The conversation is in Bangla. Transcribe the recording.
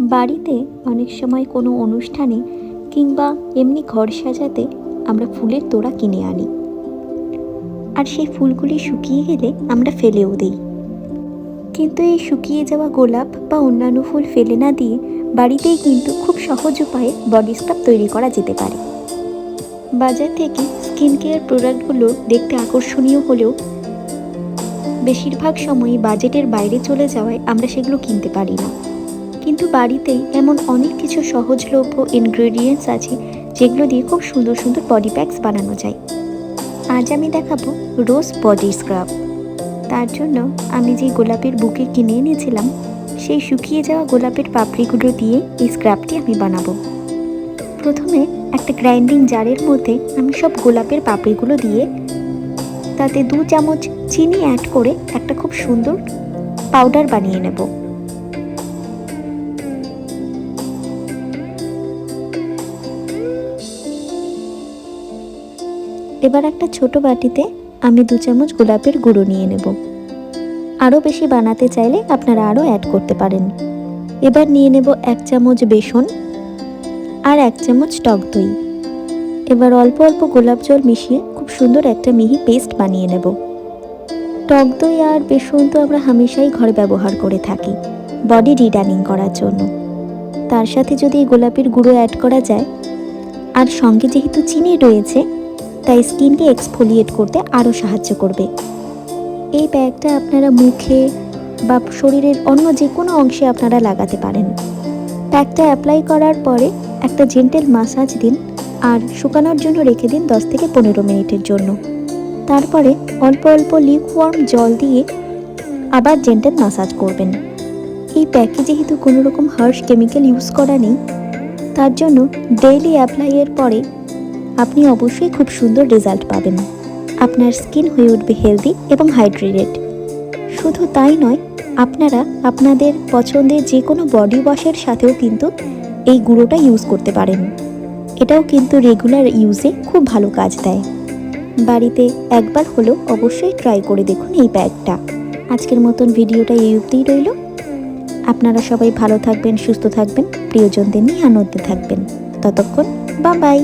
বাড়িতে অনেক সময় কোনো অনুষ্ঠানে কিংবা এমনি ঘর সাজাতে আমরা ফুলের তোড়া কিনে আনি। আর সেই ফুলগুলি শুকিয়ে গেলে আমরা ফেলেও দিই। কিন্তু এই শুকিয়ে যাওয়া গোলাপ বা অন্যান্য ফুল ফেলে না দিয়ে বাড়িতেই কিন্তু খুব সহজ উপায়ে বডি স্ক্রাব তৈরি করা যেতে পারে। বাজার থেকে স্কিন কেয়ার প্রোডাক্টগুলো দেখতে আকর্ষণীয় হলেও বেশিরভাগ সময়ই বাজেটের বাইরে চলে যাওয়ায় আমরা সেগুলো কিনতে পারি না। কিন্তু বাড়িতেই এমন অনেক কিছু সহজলভ্য ইনগ্রেডিয়েন্টস আছে যেগুলো দিয়ে খুব সুন্দর সুন্দর বডি প্যাকস বানানো যায়। আজ আমি দেখাবো রোজ বডি স্ক্রাব তার জন্য আমি যে গোলাপের বুকে কিনে এনেছিলাম, সেই শুকিয়ে যাওয়া গোলাপের পাপড়িগুলো দিয়ে এই স্ক্রাবটি আমি বানাবো। প্রথমে একটা গ্রাইন্ডিং জারের মধ্যে আমি সব গোলাপের পাপড়িগুলো দিয়ে তাতে দু চামচ চিনি অ্যাড করে একটা খুব সুন্দর পাউডার বানিয়ে নেব। এবার একটা ছোট বাটিতে আমি দু চামচ গোলাপের গুঁড়ো নিয়ে নেব। আরও বেশি বানাতে চাইলে আপনারা আরও অ্যাড করতে পারেন। এবার নিয়ে নেব এক চামচ বেসন আর এক চামচ টক দই। এবার অল্প অল্প গোলাপ জল মিশিয়ে খুব সুন্দর একটা মিহি পেস্ট বানিয়ে নেব। টক দই আর বেসন তো আমরা হামেশাই ঘরে ব্যবহার করে থাকি, বডি রিটার্নিং করার জন্য। তার সাথে যদি গোলাপের গুঁড়ো অ্যাড করা যায়। আর সঙ্গে যেহেতু চিনি রয়েছে তাই স্কিনকে এক্সফোলিয়েট করতে আরও সাহায্য করবে। এই প্যাকটা আপনারা মুখে বা শরীরের অন্য যে কোনো অংশে আপনারা লাগাতে পারেন। প্যাকটা অ্যাপ্লাই করার পরে একটা জেন্টেল মাসাজ দিন আর শুকানোর জন্য রেখে দিন দশ থেকে পনেরো মিনিটের জন্য। তারপরে অল্প অল্প লিকওয়ার্ম জল দিয়ে আবার জেন্টেল মাসাজ করবেন। এই প্যাকে যেহেতু কোনো রকম হার্শ কেমিক্যাল ইউজ করা নেই, তার জন্য ডেইলি অ্যাপ্লাইয়ের পরে আপনি অবশ্যই খুব সুন্দর রেজাল্ট পাবেন। আপনার স্কিন হয়ে উঠবে হেলদি এবং হাইড্রেটেড শুধু তাই নয়, আপনারা আপনাদের পছন্দের যে কোনো বডি ওয়াশের সাথেও কিন্তু এই গুঁড়োটা ইউজ করতে পারেন। এটাও কিন্তু রেগুলার ইউজে খুব ভালো কাজ দেয়। বাড়িতে একবার হলেও অবশ্যই ট্রাই করে দেখুন এই প্যাকটা আজকের মতন ভিডিওটা এই অবধিই রইল। আপনারা সবাই ভালো থাকবেন, সুস্থ থাকবেন, প্রিয়জনদের নিয়ে আনন্দে থাকবেন। ততক্ষণ বা বাই